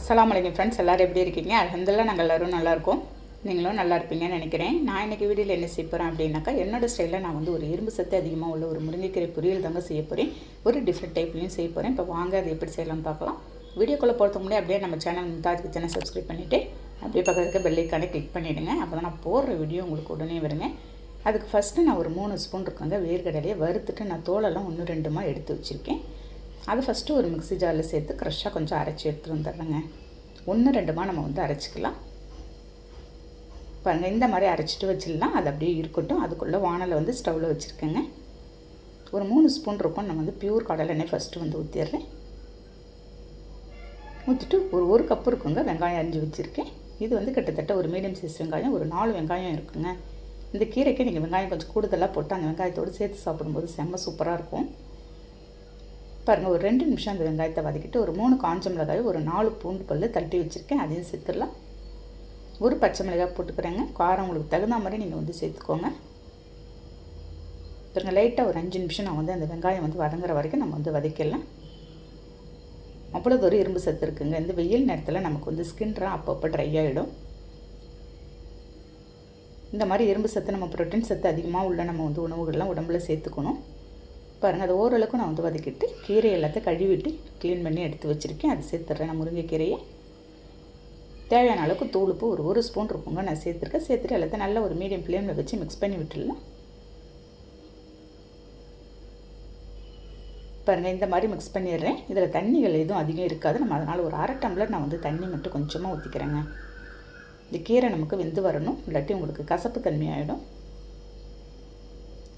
அஸ்லாம் வலைக்கம் ஃப்ரெண்ட்ஸ் எல்லோரும் எப்படி இருக்கீங்க? அலமதுல்லா நாங்கள் எல்லோரும் நல்லாயிருக்கும் நீங்களும் நல்லா இருப்பீங்கன்னு நினைக்கிறேன். நான் இன்றைக்கி வீடியோவில் என்ன செய்ய போகிறேன் அப்படின்னாக்கா என்னோடய ஸ்டைலில் நான் வந்து ஒரு இரும்பு சத்து அதிகமாக உள்ள ஒரு முருங்கைக்கீரை பொரியல் தாங்க செய்ய போகிறேன் ஒரு டிஃப்ரெண்ட் டைப்லையும் செய்ய போகிறேன் இப்போ வாங்க அது எப்படி செய்யலாம்னு பார்க்கலாம். வீடியோக்குள்ளே போகிறதுக்கு முன்னாடி அப்படியே நம்ம சேனல் முந்தாஜ் கிச்சனை சப்ஸ்கிரைப் பண்ணிவிட்டு அப்படியே பக்கத்துக்கு பெல்லைக்கானே கிளிக் பண்ணிவிடுங்க அப்போ தான் நான் போடுற வீடியோ உங்களுக்கு உடனே வருங்க. அதுக்கு ஃபஸ்ட்டு நான் ஒரு மூணு ஸ்பூன் இருக்குங்க வேர்க்கடலையை வறுத்துட்டு நான் தோலெல்லாம் ஒன்று ரெண்டுமா எடுத்து வச்சுருக்கேன். அதை ஃபஸ்ட்டு ஒரு மிக்ஸி ஜாரில் சேர்த்து க்ரெஷ்ஷாக கொஞ்சம் அரைச்சி எடுத்துகிட்டு வந்துடுறேங்க. ஒன்று ரெண்டுமா நம்ம வந்து அரைச்சிக்கலாம். பாருங்கள் இந்த மாதிரி அரைச்சிட்டு வச்சிடலாம். அது அப்படியே இருக்கட்டும். அதுக்குள்ளே வானலை வந்து ஸ்டவ்வில் வச்சுருக்கேங்க. ஒரு மூணு ஸ்பூன் இருக்கும். நம்ம வந்து பியூர் கடலை எண்ணெய் ஃபஸ்ட்டு வந்து ஊற்றிடுறேன் ஊற்றிட்டு ஒரு ஒரு கப் இருக்குங்க. வெங்காயம் அரிஞ்சு வச்சுருக்கேன். இது வந்து கிட்டத்தட்ட ஒரு மீடியம் சைஸ் வெங்காயம். ஒரு நாலு வெங்காயம் இருக்குங்க. இந்த கீரைக்கு நீங்கள் வெங்காயம் கொஞ்சம் கூடுதலாக போட்டு அந்த வெங்காயத்தோடு சேர்த்து சாப்பிடும்போது செம்ம சூப்பராக இருக்கும். பாருங்கள் ஒரு ரெண்டு நிமிஷம் அந்த வெங்காயத்தை வதக்கிட்டு ஒரு மூணு காஞ்ச மிளகாய் ஒரு நாலு பூண்டு பல் தட்டி வச்சுருக்கேன். அதையும் சேர்த்துடலாம். ஒரு பச்சை மிளகாய் போட்டுக்கிறேங்க. காரம் உங்களுக்கு தகுந்த மாதிரி நீங்கள் வந்து சேர்த்துக்கோங்க. பாருங்கள் லைட்டாக ஒரு அஞ்சு நிமிஷம் நான் வந்து அந்த வெங்காயம் வந்து வதங்குற வரைக்கும் நம்ம வந்து வதக்கிடலாம். அவ்வளோ தூரம் இரும்பு சத்து இருக்குங்க. இந்த வெயில் நேரத்தில் நமக்கு வந்து ஸ்கின்லாம் அப்பப்போ ட்ரை ஆகிடும் இந்த மாதிரி இரும்பு சத்து நம்ம ப்ரோட்டீன் சத்து அதிகமாக உள்ள நம்ம வந்து உணவுகள்லாம் உடம்புல சேர்த்துக்கணும். பாருங்கள் அது ஓரளவுக்கு நான் வந்து வதக்கிட்டு கீரை எல்லாத்தையும் கழுவிட்டு க்ளீன் பண்ணி எடுத்து வச்சுருக்கேன். அது சேர்த்துட்றேன் நான் முருங்கைக்கீரையை தேவையான அளவுக்கு தூளுப்பு ஒரு ஒரு ஸ்பூன் இருக்குங்க. நான் சேர்த்துருக்கேன். சேர்த்துட்டு எல்லாத்தையும் நல்லா ஒரு மீடியம் ஃப்ளேமில் வச்சு மிக்ஸ் பண்ணி விட்டுடலாம். பாருங்கள் இந்த மாதிரி மிக்ஸ் பண்ணிடுறேன். இதில் தண்ணிகள் எதுவும் அதிகம் இருக்காது. நம்ம அதனால் ஒரு அரை டம்ளர் நான் வந்து தண்ணி மட்டும் கொஞ்சமாக ஊற்றிக்கிறேங்க இந்த கீரை நமக்கு வெந்து வரணும். இல்லாட்டி உங்களுக்கு கசப்பு தன்மையாகிடும்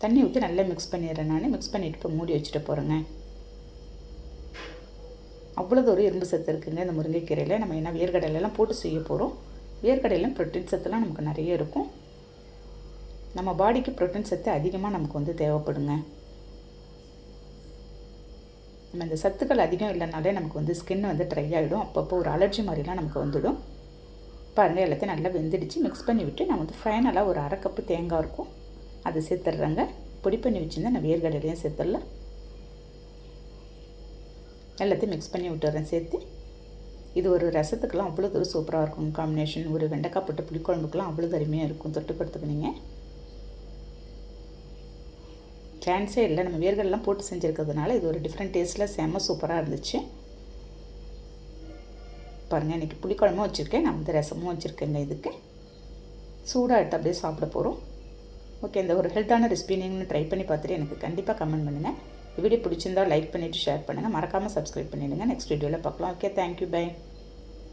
தண்ணி ஊற்றி நல்லா மிக்ஸ் பண்ணிடுறேன் நான். மிக்ஸ் பண்ணிவிட்டு இப்போ மூடி வச்சுட்டு போகிறேங்க அவ்வளோ ஒரு இரும்பு சத்து இருக்குங்க இந்த முருங்கைக்கீரையில். நம்ம என்ன வேர்க்கடலையெல்லாம் போட்டு செய்ய போகிறோம் வேர்க்கடையிலும் ப்ரோட்டீன் சத்துலாம் நமக்கு நிறைய இருக்கும். நம்ம பாடிக்கு ப்ரோட்டீன் சத்து அதிகமாக நமக்கு வந்து தேவைப்படுங்க. நம்ம இந்த சத்துக்கள் அதிகம் இல்லைனாலே நமக்கு வந்து ஸ்கின் வந்து ட்ரை ஆகிடும் அப்பப்போ ஒரு அலர்ஜி மாதிரிலாம் நமக்கு வந்துடும். பாருங்கள் எல்லாத்தையும் நல்லா வெந்துடுச்சு. மிக்ஸ் பண்ணி விட்டு நான் வந்து ஃபைனலாக ஒரு அரை கப்பு தேங்காய் இருக்கும். அதை சேர்த்துட்றேங்க. பொடி பண்ணி வச்சுருந்தேன் நான் வேர்கடலையும் சேர்த்துடலாம். எல்லாத்தையும் மிக்ஸ் பண்ணி விட்டுறேன் சேர்த்து. இது ஒரு ரசத்துக்கெலாம் அவ்வளோ தூரம் சூப்பராக இருக்கும். காம்பினேஷன் ஒரு வெண்டைக்காய் போட்டு புளிக்குழம்புக்கெலாம் அவ்வளோ அருமையாக இருக்கும். தொட்டுக்கிறதுக்கு நீங்கள் சான்ஸே இல்லை. நம்ம வேர்கள்லாம் போட்டு செஞ்சுருக்கிறதுனால இது ஒரு டிஃப்ரெண்ட் டேஸ்ட்டில் செம்ம சூப்பராக இருந்துச்சு. பாருங்கள் இன்றைக்கி புளிக்குழம்பும் வச்சுருக்கேன். நான் வந்து ரசமும் வச்சுருக்கேங்க இதுக்கு. சூடாக எடுத்து அப்படியே சாப்பிட போகிறோம் ஓகே இந்த ஒரு ஹெல்த்தான ரெசிபி நீங்கள் ட்ரை பண்ணி பார்த்துட்டு எனக்கு கண்டிப்பாக கமெண்ட் பண்ணுங்கள் வீடியோ பிடிச்சிருந்தால் லைக் பண்ணிவிட்டு ஷேர் பண்ணுங்கள் மறக்காமல் சப்ஸ்கிரைப் பண்ணிவிடுங்க நெக்ஸ்ட் வீடியோவில் பார்க்கலாம். Okay thank you bye